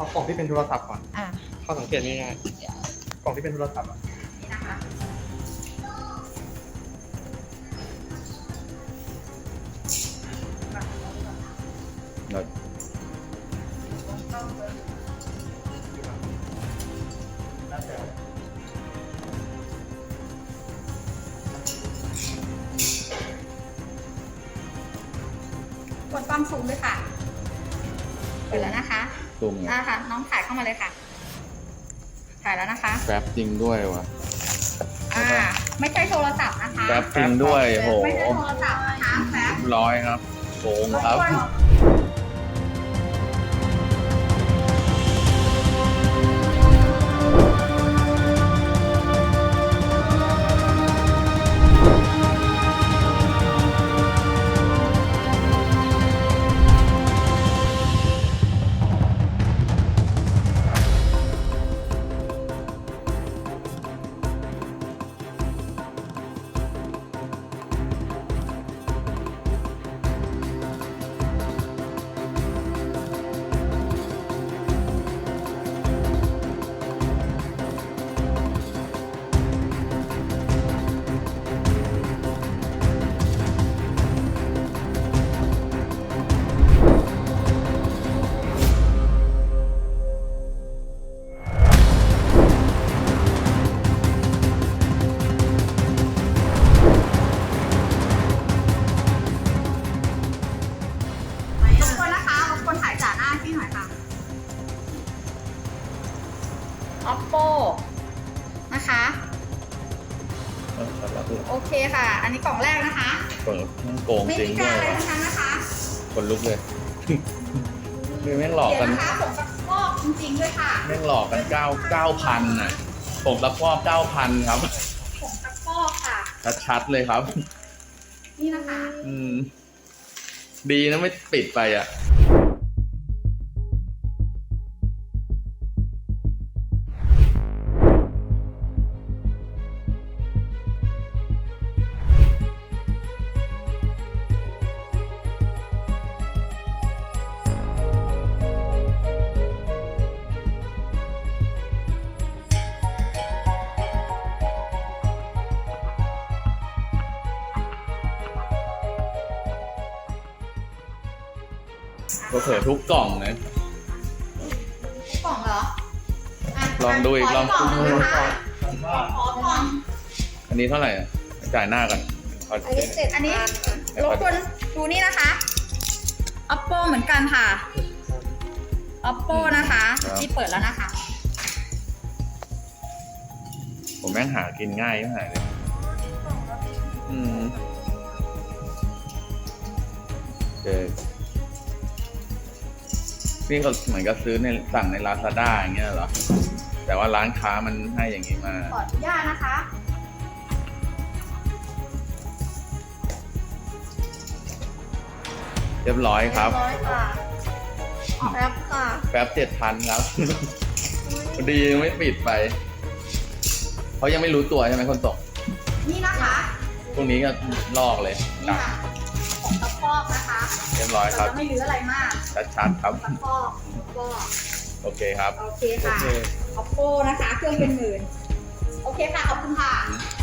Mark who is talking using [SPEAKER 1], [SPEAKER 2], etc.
[SPEAKER 1] เอากล่องที่เป็นโทรศัพท์ก่อน
[SPEAKER 2] อะ
[SPEAKER 1] เข้าสังเกตง่ายๆกล่องที่เป็นโทรศัพท์อะ
[SPEAKER 2] นี่นะคะ
[SPEAKER 3] แล้ว
[SPEAKER 1] แล้วแต่
[SPEAKER 2] กดความสูงด้วยค่ะเปิดแล้วนะคะ
[SPEAKER 3] ซูมไง
[SPEAKER 2] อ่าค่ะ น้องถ่ายเข้ามาเลยค่ะ ถ่ายแล้วนะคะ
[SPEAKER 3] แป๊บจริงด้วยวะ
[SPEAKER 2] อ่า ไม่ใช่โทรศัพท์นะคะ
[SPEAKER 3] แป๊บจริงด้วยโห
[SPEAKER 2] ไม่ใช่โทรศัพท์นะคะแป๊บ
[SPEAKER 3] ร้อยครับโกงครับ
[SPEAKER 2] รบกวน หน้าที่หน่อยค่ะ oppo นะคะโอเคค่ะ อันนี้กล่องแรกนะคะ
[SPEAKER 3] เปิดมันโกง
[SPEAKER 2] ไม่
[SPEAKER 3] จริง
[SPEAKER 2] มี
[SPEAKER 3] ด้
[SPEAKER 2] กาวร
[SPEAKER 3] ย
[SPEAKER 2] อะไร
[SPEAKER 3] วะ
[SPEAKER 2] ทั้งนั้นนะคะ
[SPEAKER 3] คนลุกเลย คือแม่งหลอก
[SPEAKER 2] เดี๋ย
[SPEAKER 3] กั
[SPEAKER 2] วนนะคะผมตะกอกจริงๆด้วยค่ะ
[SPEAKER 3] แม่งหลอกกันเก้าเก้าพันน่ะผมรับมอบเก้าพันครับ
[SPEAKER 2] ผมตะกอกค่ะ
[SPEAKER 3] ชัดๆเลยครับ
[SPEAKER 2] นี่นะคะ
[SPEAKER 3] อืม ดีนะไม่ปิดไปอะ ก็เผยทุกกล่องนะ
[SPEAKER 2] กล่องเหรออะ
[SPEAKER 3] ลองดูอีก
[SPEAKER 2] ข
[SPEAKER 3] ลอง
[SPEAKER 2] กล่อง
[SPEAKER 3] ดู
[SPEAKER 2] นะคะขอกล่อง
[SPEAKER 3] อันนี้เท่าไหร่อะจ่ายหน้ากันเอา
[SPEAKER 2] อันนี้เสร็จอันนี้ รบกวนดูนี่นะคะ oppo เหมือนกันค่ะ oppo นะคะที่เปิดแล้วนะคะ
[SPEAKER 3] ผมแม่งหากินง่ายไม่หายเลยอืมเจ อนี่เขาเหมือนกับซื้อในสั่งในลาซาด้าอย่างเงี้ยเหรอ แต่ว่าร้านค้ามันให้อย่างนี้มา
[SPEAKER 2] ขออนุญาตนะคะ
[SPEAKER 3] เรียบร้อยครับ
[SPEAKER 2] ร้อยค่ะแป๊บค่ะ
[SPEAKER 3] แป๊บเจ็ดพันครับพอดียังไม่ปิดไปเขายังไม่รู้ตัวใช่ไหมคนตก
[SPEAKER 2] นี่นะคะ
[SPEAKER 3] พรุ่งนี้ก็ลอกเลย
[SPEAKER 2] นี่ค่ะ
[SPEAKER 3] รียบร้อยค
[SPEAKER 2] เรา
[SPEAKER 3] รับ
[SPEAKER 2] จะไม่เหลืออะไรมาก
[SPEAKER 3] ชัดๆครับ
[SPEAKER 2] ตะพอกก็
[SPEAKER 3] โอเคครับ
[SPEAKER 2] โอเค
[SPEAKER 1] โอ
[SPEAKER 2] ค่ะ
[SPEAKER 1] เค
[SPEAKER 2] oppo นะคะ เครื่องเป็นหมื่น โอเคค่ะ ขอบคุณค่ะ
[SPEAKER 3] ค